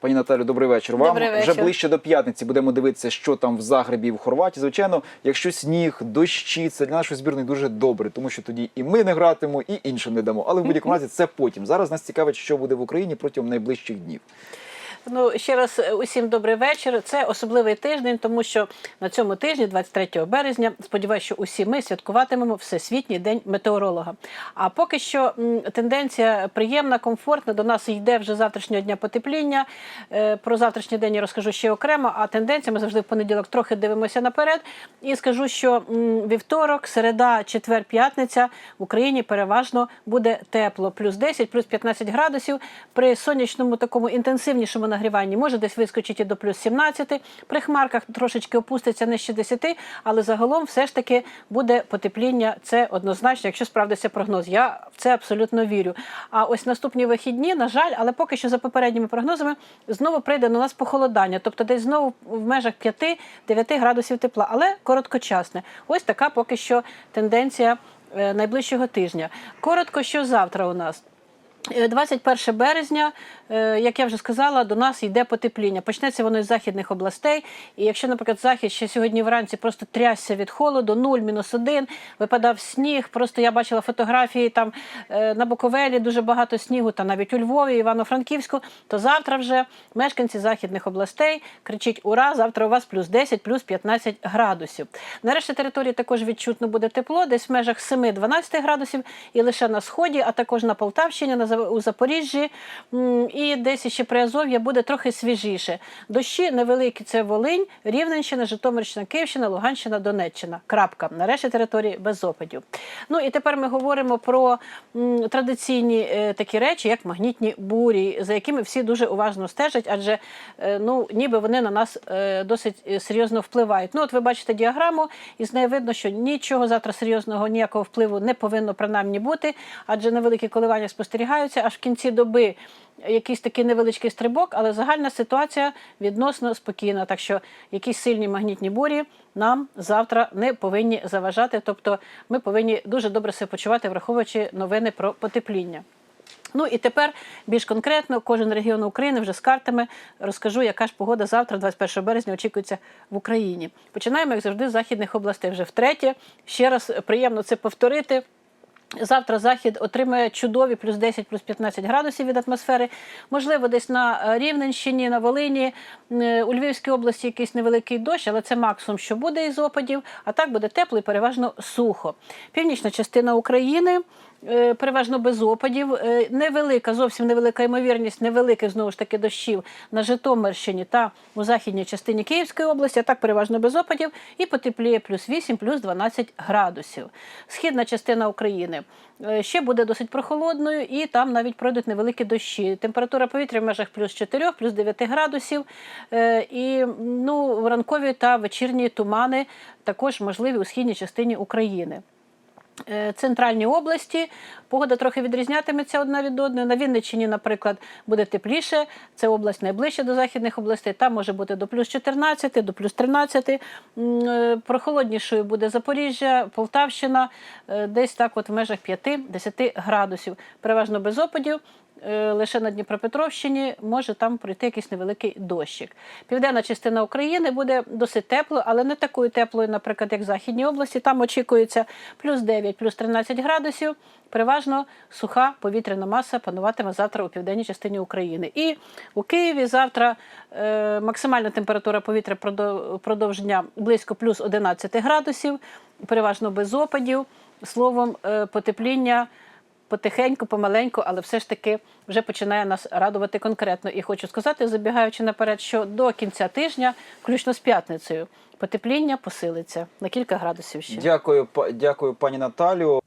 Пані Наталю, добрий вечір. Вам Добрий вже ближче до п'ятниці будемо дивитися, що там в Загребі і в Хорватії. Звичайно, якщо сніг, дощі, це для нашої збірної дуже добре, тому що тоді і ми не гратимо, і іншим не дамо. Але в будь-якому разі це потім. Зараз нас цікавить, що буде в Україні протягом найближчих днів. Ну ще раз е, усім добрий вечір. Це особливий тиждень, тому що на цьому тижні, 23 березня, сподіваюся, що усі ми святкуватимемо Всесвітній день метеоролога. А поки що тенденція приємна, комфортна. До нас йде вже завтрашнього дня потепління. Е, Про завтрашній день я розкажу ще окремо. А тенденція ми завжди в понеділок трохи дивимося наперед. І скажу, що вівторок, середа, четвер, п'ятниця в Україні переважно буде тепло. Плюс 10, плюс 15 градусів. При сонячному такому інтенсивнішому нагріванні може десь вискочити до плюс 17. При хмарках трошечки опуститься нижче 10, але загалом все ж таки буде потепління. Це однозначно, якщо справдиться прогноз. Я в це абсолютно вірю. А ось наступні вихідні, на жаль, але поки що за попередніми прогнозами знову прийде на нас похолодання, тобто десь знову в межах 5-9 градусів тепла, але короткочасне. Ось така поки що тенденція е, найближчого тижня. Коротко, що завтра у нас. Е, 21 березня, е, як я вже сказала, до нас йде потепління. Почнеться воно з західних областей. І якщо, наприклад, захід ще сьогодні вранці просто трясся від холоду, 0, мінус 1, випадав сніг. Просто я бачила фотографії там е, на Буковелі дуже багато снігу, та навіть у Львові, Івано-Франківську. То завтра вже мешканці західних областей кричать Ура! Завтра у вас плюс 10, плюс 15 градусів. На решті території також відчутно буде тепло, десь в межах 7-12 градусів, і лише на сході, а також на Полтавщині, на у Запоріжжі і десь ще Приазов'я буде трохи свіжіше. Дощі невеликі це Волинь, Рівненщина, Житомирщина, Київщина, Луганщина, Донеччина. Крапка. На решті території без опадів. Ну і тепер ми говоримо про традиційні е, такі речі, як магнітні бурі, за якими всі дуже уважно стежать, адже е, ну, ніби вони на нас е, досить серйозно впливають. Ну, от ви бачите діаграму, і з неї видно, що нічого завтра серйозного ніякого впливу не повинно принаймні бути, адже невеликі коливання спостерігаються аж в кінці доби. Якийсь такий невеличкий стрибок, але загальна ситуація відносно спокійна. Так що якісь сильні магнітні бурі нам завтра не повинні заважати. Тобто ми повинні дуже добре себе почувати, враховуючи новини про потепління. Ну і тепер більш конкретно кожен регіон України вже з картами розкажу, яка ж погода завтра, 21 березня, очікується в Україні. Починаємо, як завжди, з західних областей. Вже втретє. Ще раз приємно це повторити. Завтра захід отримає чудові плюс 10, плюс 15 градусів від атмосфери. Можливо, десь на е, Рівненщині, на Волині, е, у Львівській області якийсь невеликий дощ, але це максимум, що буде із опадів. А так буде тепло і переважно сухо. Північна частина України. Е, Переважно без опадів, Е, невелика, зовсім невелика ймовірність невеликих знову ж таки дощів на Житомирщині та у західній частині Київської області, а так переважно без опадів, і потепліє плюс 8, плюс 12 градусів. Східна частина України е, ще буде досить прохолодною, і там навіть пройдуть невеликі дощі. Температура повітря в межах плюс 4, плюс 9 градусів. І ну, ранкові та вечірні тумани також можливі у східній частині України. Е, Центральній області погода трохи відрізнятиметься одна від одної. На Вінниччині, наприклад, буде тепліше. Це область найближча до західних областей. Там може бути до плюс 14, до плюс 13. Е, Прохолоднішою буде Запоріжжя, Полтавщина, е, десь так, от в межах 5-10 градусів. Переважно без опадів. Е, Лише на Дніпропетровщині може там пройти якийсь невеликий дощик. Південна частина України буде досить тепло, але не такою теплою, наприклад, як в Західній області. Там очікується плюс 9, плюс 13 градусів. Переважно суха повітряна маса пануватиме завтра у південній частині України. І у Києві завтра е, максимальна температура повітря продов- впродовж дня близько плюс 11 градусів, переважно без опадів. Словом, е, потепління потихеньку, помаленьку, але все ж таки вже починає нас радувати конкретно. І хочу сказати, забігаючи наперед, що до кінця тижня, включно з п'ятницею, потепління посилиться на кілька градусів ще. Дякую, дякую, пані Наталю.